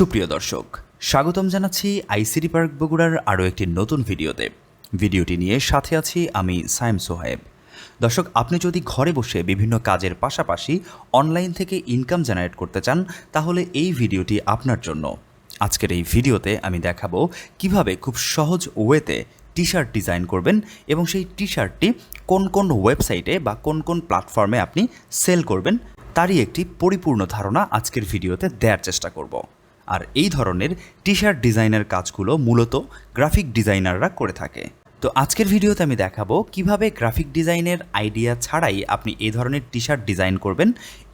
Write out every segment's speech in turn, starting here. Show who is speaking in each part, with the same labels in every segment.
Speaker 1: সুপ্রিয় দর্শক, স্বাগতম জানাচ্ছি আইসিডি পার্ক বগুড়ার আরও একটি নতুন ভিডিওতে। ভিডিওটি নিয়ে সাথে আছি আমি সাইম সোহেব দর্শক, আপনি যদি ঘরে বসে বিভিন্ন কাজের পাশাপাশি অনলাইন থেকে ইনকাম জেনারেট করতে চান, তাহলে এই ভিডিওটি আপনার জন্য। আজকের এই ভিডিওতে আমি দেখাবো কীভাবে খুব সহজ ওয়েতে টি শার্ট ডিজাইন করবেন এবং সেই টি শার্টটি কোন কোন ওয়েবসাইটে বা কোন কোন প্ল্যাটফর্মে আপনি সেল করবেন, তারই একটি পরিপূর্ণ ধারণা আজকের ভিডিওতে দেওয়ার চেষ্টা করব। আর এই ধরনের টি শার্ট ডিজাইনের কাজগুলো মূলত গ্রাফিক ডিজাইনাররা করে থাকে। তো আজকের ভিডিওতে আমি দেখাবো কীভাবে গ্রাফিক ডিজাইনের আইডিয়া ছাড়াই আপনি এই ধরনের টি শার্ট ডিজাইন করবেন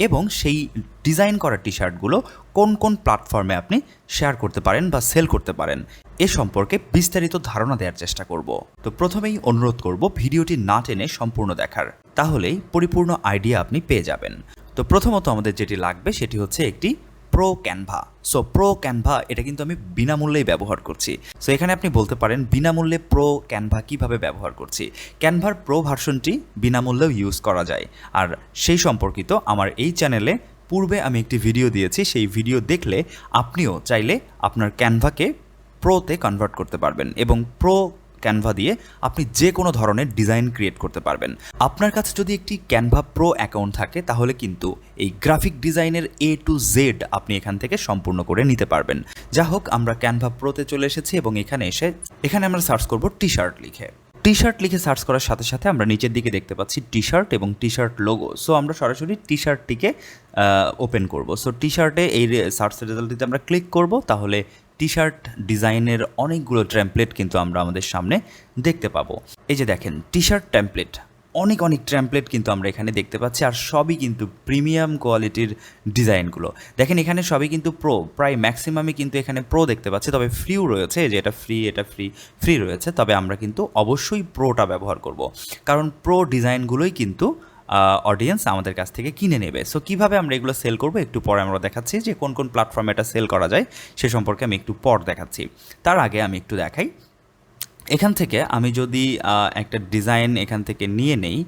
Speaker 1: এবং সেই ডিজাইন করা টি শার্টগুলো কোন কোন প্ল্যাটফর্মে আপনি শেয়ার করতে পারেন বা সেল করতে পারেন। এ সম্পর্কে বিস্তারিত ধারণা দেওয়ার চেষ্টা করব। তো প্রথমেই অনুরোধ করব ভিডিওটি না টেনে সম্পূর্ণ দেখার তাহলেই পরিপূর্ণ আইডিয়া আপনি পেয়ে যাবেন। তো প্রথমত আমাদের যেটি লাগবে সেটি হচ্ছে একটি pro Canva so pro Canva এটা কিন্তু আমি বিনামূল্যেই ব্যবহার করছি। সো এখানে আপনি বলতে পারেন, বিনামূল্যে প্রো ক্যানভা কীভাবে ব্যবহার করছি? ক্যানভার প্রো ভার্সনটি বিনামূল্যেও ইউজ করা যায়। আর সেই সম্পর্কিত আমার এই চ্যানেলে পূর্বে আমি একটি ভিডিও দিয়েছি, সেই ভিডিও দেখলে আপনিও চাইলে আপনার ক্যানভাকে প্রোতে কনভার্ট করতে পারবেন। এবং প্রো ক্যানভা দিয়ে আপনি যে কোনো ধরনের ডিজাইন ক্রিয়েট করতে পারবেন। আপনার কাছে যদি একটি ক্যানভা প্রো অ্যাকাউন্ট থাকে, তাহলে কিন্তু এই গ্রাফিক ডিজাইনের এ টু জেড আপনি এখান থেকে সম্পূর্ণ করে নিতে পারবেন। যা হোক, আমরা ক্যানভা প্রোতে চলে এসেছি এবং এখানে এসে, এখানে আমরা সার্চ করব টি শার্ট লিখে। টি শার্ট লিখে সার্চ করার সাথে সাথে আমরা নিচের দিকে দেখতে পাচ্ছি টি শার্ট এবং টি শার্ট লোগো সো আমরা সরাসরি টি শার্টটিকে ওপেন করব। সো টি শার্টে এই সার্চ রেজাল্টটিতে আমরা ক্লিক করব, তাহলে টি শার্ট ডিজাইনের অনেকগুলো ট্যাম্পলেট কিন্তু আমরা আমাদের সামনে দেখতে পাবো। এই যে দেখেন টি শার্ট ট্যাম্পলেট অনেক অনেক ট্যাম্পলেট কিন্তু আমরা এখানে দেখতে পাচ্ছি আর সবই কিন্তু প্রিমিয়াম কোয়ালিটির ডিজাইনগুলো দেখেন, এখানে সবই কিন্তু প্রো প্রায় ম্যাক্সিমামই কিন্তু এখানে প্রো দেখতে পাচ্ছি, তবে ফ্রিও রয়েছে। যে এটা ফ্রি এটা ফ্রি ফ্রি রয়েছে, তবে আমরা কিন্তু অবশ্যই প্রোটা ব্যবহার করব। কারণ প্রো ডিজাইনগুলোই কিন্তু অডিয়েন্স আমাদের কাছ থেকে কিনে নেবে। সো কীভাবে আমরা এগুলো সেল করব? একটু পরে আমরা দেখাচ্ছি যে কোন কোন প্ল্যাটফর্মে এটা সেল করা যায়, সে সম্পর্কে আমি একটু পর দেখাচ্ছি। তার আগে আমি একটু দেখাই। এখান থেকে আমি যদি একটা ডিজাইন এখান থেকে নিয়ে নেই,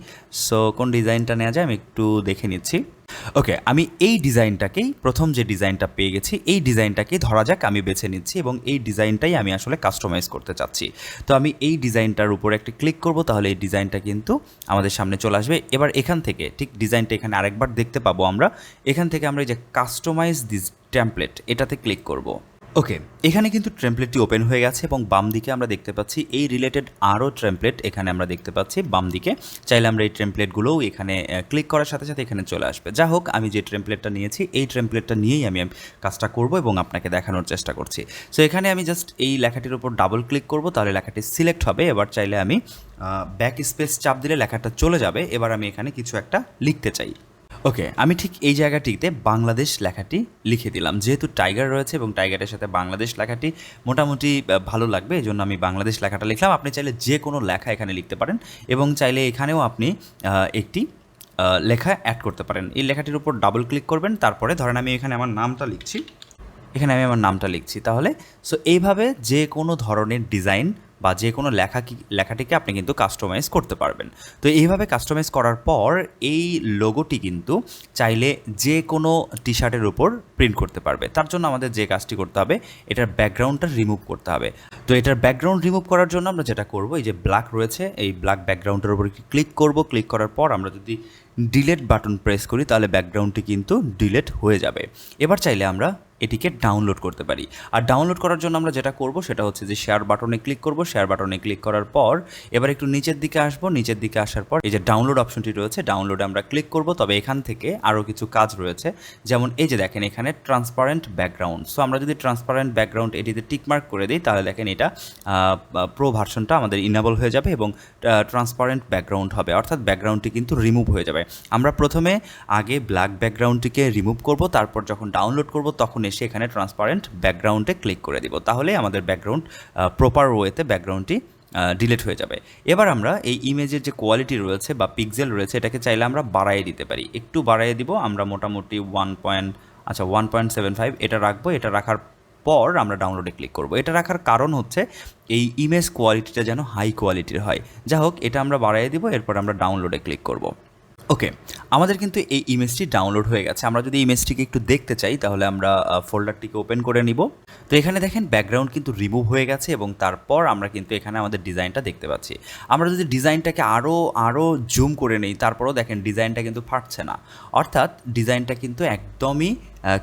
Speaker 1: সো কোন ডিজাইনটা নেওয়া যায় আমি একটু দেখে নিচ্ছি। ওকে, আমি এই ডিজাইনটাকেই, প্রথম যে ডিজাইনটা পেয়ে গেছি, এই ডিজাইনটাকে ধরা যাক আমি বেছে নিচ্ছি এবং এই ডিজাইনটাই আমি আসলে কাস্টমাইজ করতে চাচ্ছি। তো আমি এই ডিজাইনটার উপর একটা ক্লিক করব, তাহলে এই ডিজাইনটা কিন্তু আমাদের সামনে চলে আসবে। এবার এখান থেকে, ঠিক ডিজাইনটা এখানে আরেকবার দেখতে পাবো আমরা। এখান থেকে আমরা এই যে কাস্টমাইজ দিস টেমপ্লেট এটাতে ক্লিক করব। ওকে, এখানে কিন্তু ট্রেমপ্লেটটি ওপেন হয়ে গেছে এবং বাম দিকে আমরা দেখতে পাচ্ছি এই রিলেটেড আরও ট্রেমপ্লেট এখানে আমরা দেখতে পাচ্ছি বাম দিকে। চাইলে আমরা এই ট্রেমপ্লেটগুলোও এখানে ক্লিক করার সাথে সাথে এখানে চলে আসবে। যা হোক, আমি যে ট্রেমপ্লেটটা নিয়েছি, এই ট্রেমপ্লেটটা নিয়েই আমি কাজটা করব এবং আপনাকে দেখানোর চেষ্টা করছি। সো এখানে আমি জাস্ট এই লেখাটির উপর ডাবল ক্লিক করব, তাহলে লেখাটি সিলেক্ট হবে। এবার চাইলে আমি ব্যাক স্পেস চাপ দিলে লেখাটা চলে যাবে। এবার আমি এখানে কিছু একটা লিখতে চাই। ওকে আমি ঠিক এই জায়গাটিতে বাংলাদেশ লেখাটি লিখে দিলাম। যেহেতু টাইগার রয়েছে এবং টাইগারের সাথে বাংলাদেশ লেখাটি মোটামুটি ভালো লাগবে এই জন্য আমি বাংলাদেশ লেখাটা লিখলাম। আপনি চাইলে যে কোনো লেখা এখানে লিখতে পারেন এবং চাইলে এখানেও আপনি একটি লেখা অ্যাড করতে পারেন। এই লেখাটির উপর ডাবল ক্লিক করবেন, তারপরে ধরেন আমি এখানে আমার নামটা লিখছি। এখানে আমি আমার নামটা লিখছি। তাহলে সো এইভাবে যে কোনো ধরনের ডিজাইন বা যে কোনো লেখা লেখাটিকে আপনি কিন্তু কাস্টমাইজ করতে পারবেন। তো এইভাবে কাস্টমাইজ করার পর এই লোগোটি কিন্তু চাইলে যে কোনো টি শার্টের উপর প্রিন্ট করতে পারবে। তার জন্য আমাদের যে কাজটি করতে হবে, এটার ব্যাকগ্রাউন্ডটা রিমুভ করতে হবে। তো এটার ব্যাকগ্রাউন্ড রিমুভ করার জন্য আমরা যেটা করব, এই যে ব্ল্যাক রয়েছে, এই ব্ল্যাক ব্যাকগ্রাউন্ডের উপর ক্লিক করব ক্লিক করার পর আমরা যদি ডিলেট বাটন প্রেস করি, তাহলে ব্যাকগ্রাউন্ডটি কিন্তু ডিলেট হয়ে যাবে। এবার চাইলে আমরা এটিকে ডাউনলোড করতে পারি। আর ডাউনলোড করার জন্য আমরা যেটা করব সেটা হচ্ছে যে শেয়ার বাটনে ক্লিক করব। শেয়ার বাটনে ক্লিক করার পর এবার একটু নিচের দিকে আসব। নিচের দিকে আসার পর এই যে ডাউনলোড অপশনটি রয়েছে ডাউনলোডে আমরা ক্লিক করব। তবে এখান থেকে আরও কিছু কাজ রয়েছে। যেমন এই যে দেখেন এখানে ট্রান্সপারেন্ট ব্যাকগ্রাউন্ড সো আমরা যদি ট্রান্সপারেন্ট ব্যাকগ্রাউন্ড এটিতে টিকমার্ক করে দিই, তাহলে দেখেন এটা প্রো ভার্সনটা আমাদের ইনেবল হয়ে যাবে এবং ট্রান্সপারেন্ট ব্যাকগ্রাউন্ড হবে। অর্থাৎ ব্যাকগ্রাউন্ডটি কিন্তু রিমুভ হয়ে যাবে। আমরা প্রথমে আগে ব্ল্যাক ব্যাকগ্রাউন্ডটিকে রিমুভ করব। তারপর যখন ডাউনলোড করব, তখন এসে এখানে ট্রান্সপারেন্ট ব্যাকগ্রাউন্ডে ক্লিক করে দিব। তাহলে আমাদের ব্যাকগ্রাউন্ড প্রপার ওয়েতে ব্যাকগ্রাউন্ডটি ডিলিট হয়ে যাবে। এবার আমরা এই ইমেজের যে কোয়ালিটি রয়েছে বা পিক্সেল রয়েছে, এটাকে চাইলে আমরা বাড়াইয়ে দিতে পারি। একটু বাড়াইয়ে দিব, আমরা মোটামুটি ওয়ান পয়েন্ট আচ্ছা ওয়ান পয়েন্ট সেভেন ফাইভ এটা রাখব। এটা রাখার পর আমরা ডাউনলোডে ক্লিক করব। এটা রাখার কারণ হচ্ছে, এই ইমেজ কোয়ালিটিটা যেন হাই কোয়ালিটির হয়। যা হোক এটা আমরা বাড়াইয়ে দিব, এরপর আমরা ডাউনলোডে ক্লিক করব। ওকে আমাদের কিন্তু এই ইমেজটি ডাউনলোড হয়ে গেছে। আমরা যদি ইমেজটিকে একটু দেখতে চাই, তাহলে আমরা ফোল্ডারটিকে ওপেন করে নিব। তো এখানে দেখেন ব্যাকগ্রাউন্ড কিন্তু রিমুভ হয়ে গেছে এবং তারপর আমরা কিন্তু এখানে আমাদের ডিজাইনটা দেখতে পাচ্ছি। আমরা যদি ডিজাইনটাকে আরও আরও জুম করে নিই, তারপরও দেখেন ডিজাইনটা কিন্তু ফাটছে না। অর্থাৎ ডিজাইনটা কিন্তু একদমই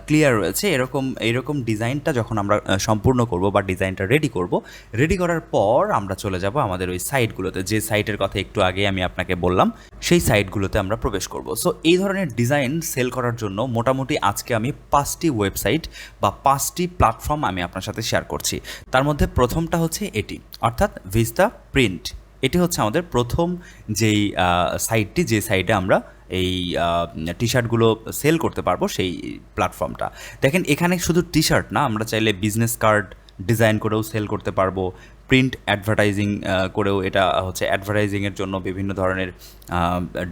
Speaker 1: ক্লিয়ার রয়েছে। এরকম এরকম ডিজাইনটা যখন আমরা সম্পূর্ণ করব বা ডিজাইনটা রেডি করব রেডি করার পর আমরা চলে যাব আমাদের ওই সাইটগুলোতে যে সাইটের কথা একটু আগে আমি আপনাকে বললাম, সেই সাইটগুলোতে আমরা প্রবেশ করব। সো এই ধরনের ডিজাইন সেল করার জন্য মোটামুটি আজকে আমি পাঁচটি ওয়েবসাইট বা পাঁচটি প্ল্যাটফর্ম আমি আপনার সাথে শেয়ার করছি। তার মধ্যে প্রথমটা হচ্ছে এটি। অর্থাৎ ভিস্তা প্রিন্ট এটি হচ্ছে আমাদের প্রথম যেই সাইটটি যে সাইটে আমরা এই টি শার্টগুলো সেল করতে পারব সেই প্ল্যাটফর্মটা দেখেন, এখানে শুধু টি শার্ট না, আমরা চাইলে বিজনেস কার্ড ডিজাইন করেও সেল করতে পারব প্রিন্ট অ্যাডভার্টাইজিং করেও এটা হচ্ছে অ্যাডভার্টাইজিংয়ের জন্য বিভিন্ন ধরনের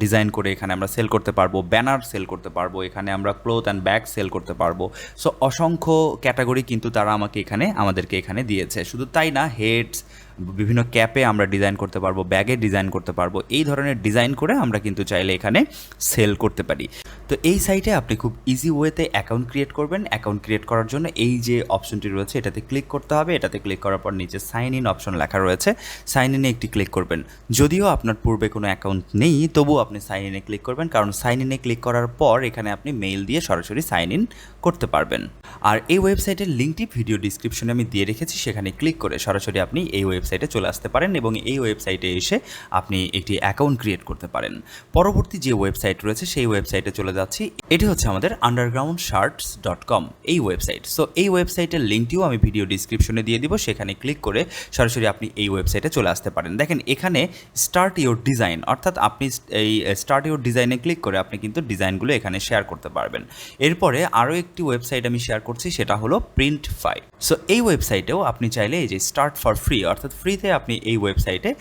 Speaker 1: ডিজাইন করে এখানে আমরা সেল করতে পারব ব্যানার সেল করতে পারব, এখানে আমরা ক্লোথ অ্যান্ড ব্যাগ সেল করতে পারব। সো অসংখ্য ক্যাটাগরি কিন্তু তারা আমাকে এখানে, আমাদেরকে এখানে দিয়েছে। শুধু তাই না হেডস বিভিন্ন ক্যাপে আমরা ডিজাইন করতে পারব, ব্যাগে ডিজাইন করতে পারব। এই ধরনের ডিজাইন করে আমরা কিন্তু চাইলে এখানে সেল করতে পারি। তো এই সাইটে আপনি খুব ইজি ওয়েতে অ্যাকাউন্ট ক্রিয়েট করবেন। অ্যাকাউন্ট ক্রিয়েট করার জন্য এই যে অপশনটি রয়েছে, এটাতে ক্লিক করতে হবে। এটাতে ক্লিক করার পর নিচে সাইন ইন অপশন লেখা রয়েছে। সাইন ইনে একটি ক্লিক করবেন। যদিও আপনার পূর্বে কোনো অ্যাকাউন্ট নেই, তবুও আপনি সাইন ইনে ক্লিক করবেন। কারণ সাইন ইনে ক্লিক করার পর এখানে আপনি মেইল দিয়ে সরাসরি সাইন ইন করতে পারবেন। আর এই ওয়েবসাইটের লিঙ্কটি ভিডিও ডিসক্রিপশনে আমি দিয়ে রেখেছি, সেখানে ক্লিক করে সরাসরি আপনি এই ওয়েবসাইটে চলে আসতে পারেন এবং এই ওয়েবসাইটে এসে আপনি একটি অ্যাকাউন্ট ক্রিয়েট করতে পারেন। পরবর্তী যে ওয়েবসাইট রয়েছে, সেই ওয়েবসাইটে চলে যাচ্ছি। এটি হচ্ছে আমাদের আন্ডারগ্রাউন্ড শার্টস ডট কম এই ওয়েবসাইট সো এই ওয়েবসাইটের লিঙ্কটিও আমি ভিডিও ডিসক্রিপশনে দিয়ে দিব। সেখানে ক্লিক করে সরাসরি আপনি এই ওয়েবসাইটে চলে আসতে পারেন। দেখেন, এখানে স্টার্ট ইওর ডিজাইন অর্থাৎ আপনি এই স্টার্ট ইওর ডিজাইনে ক্লিক করে আপনি কিন্তু ডিজাইনগুলো এখানে শেয়ার করতে পারবেন। এরপরে আরও একটি ওয়েবসাইট আমি শেয়ার করছি, সেটা হলো প্রিন্ট ফাই সো এই ওয়েবসাইটেও আপনি চাইলে এই যে স্টার্ট ফর ফ্রি অর্থাৎ ফ্রিতে আপনি এই ওয়েবসাইটে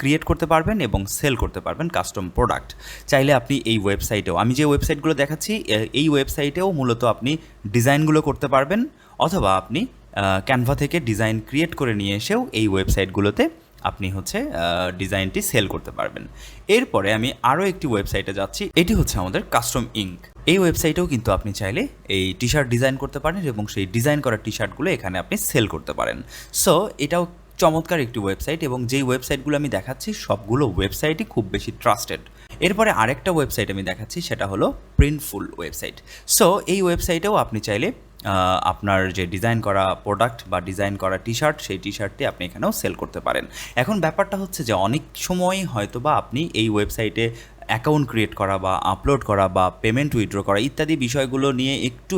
Speaker 1: ক্রিয়েট করতে পারবেন এবং সেল করতে পারবেন কাস্টম প্রোডাক্ট চাইলে আপনি এই ওয়েবসাইটেও, আমি যে ওয়েবসাইটগুলো দেখাচ্ছি এই ওয়েবসাইটেও মূলত আপনি ডিজাইনগুলো করতে পারবেন অথবা আপনি ক্যানভা থেকে ডিজাইন ক্রিয়েট করে নিয়ে এসেও এই ওয়েবসাইটগুলোতে আপনি হচ্ছে ডিজাইনটি সেল করতে পারবেন। এরপরে আমি আরও একটি ওয়েবসাইটে যাচ্ছি, এটি হচ্ছে আমাদের কাস্টম ইঙ্ক এই ওয়েবসাইটেও কিন্তু আপনি চাইলে এই টি শার্ট ডিজাইন করতে পারেন এবং সেই ডিজাইন করা টি শার্টগুলো এখানে আপনি সেল করতে পারেন। সো এটাও চমৎকার একটি ওয়েবসাইট এবং যেই ওয়েবসাইটগুলো আমি দেখাচ্ছি, সবগুলো ওয়েবসাইটই খুব বেশি ট্রাস্টেড এরপরে আরেকটা ওয়েবসাইট আমি দেখাচ্ছি, সেটা হলো প্রিন্টফুল ওয়েবসাইট সো এই ওয়েবসাইটেও আপনি চাইলে আপনার যে ডিজাইন করা প্রোডাক্ট বা ডিজাইন করা টি শার্ট সেই টি শার্টটি আপনি এখানেও সেল করতে পারেন। এখন ব্যাপারটা হচ্ছে যে, অনেক সময় হয়তো বা আপনি এই ওয়েবসাইটে অ্যাকাউন্ট ক্রিয়েট করা বা আপলোড করা বা পেমেন্ট উইথড্র করা ইত্যাদি বিষয়গুলো নিয়ে একটু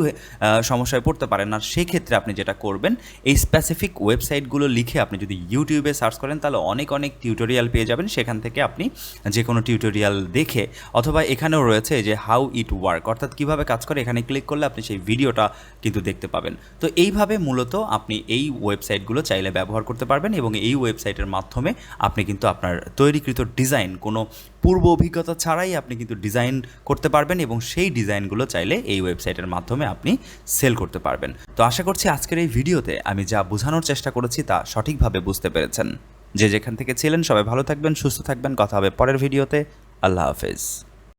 Speaker 1: সমস্যায় পড়তে পারেন। আর সেক্ষেত্রে আপনি যেটা করবেন, এই স্পেসিফিক ওয়েবসাইটগুলো লিখে আপনি যদি ইউটিউবে সার্চ করেন, তাহলে অনেক অনেক টিউটোরিয়াল পেয়ে যাবেন। সেখান থেকে আপনি যে কোনো টিউটোরিয়াল দেখে অথবা এখানেও রয়েছে যে হাউ ইট ওয়ার্ক অর্থাৎ কীভাবে কাজ করে, এখানে ক্লিক করলে আপনি সেই ভিডিওটা কিন্তু দেখতে পাবেন। তো এইভাবে মূলত আপনি এই ওয়েবসাইটগুলো চাইলে ব্যবহার করতে পারবেন এবং এই ওয়েবসাইটের মাধ্যমে আপনি কিন্তু আপনার তৈরিকৃত ডিজাইন কোনো পূর্ব অভিজ্ঞতা ছাড়াই আপনি কিন্তু ডিজাইন করতে পারবেন এবং সেই ডিজাইনগুলো চাইলে এই ওয়েবসাইটের মাধ্যমে আপনি সেল করতে পারবেন। তো আশা করছি আজকের এই ভিডিওতে আমি যা বোঝানোর চেষ্টা করেছি তা সঠিকভাবে বুঝতে পেরেছেন। যে যেখান থেকে ছিলেন সবাই ভালো থাকবেন, সুস্থ থাকবেন। কথা হবে পরের ভিডিওতে। আল্লাহ হাফেজ।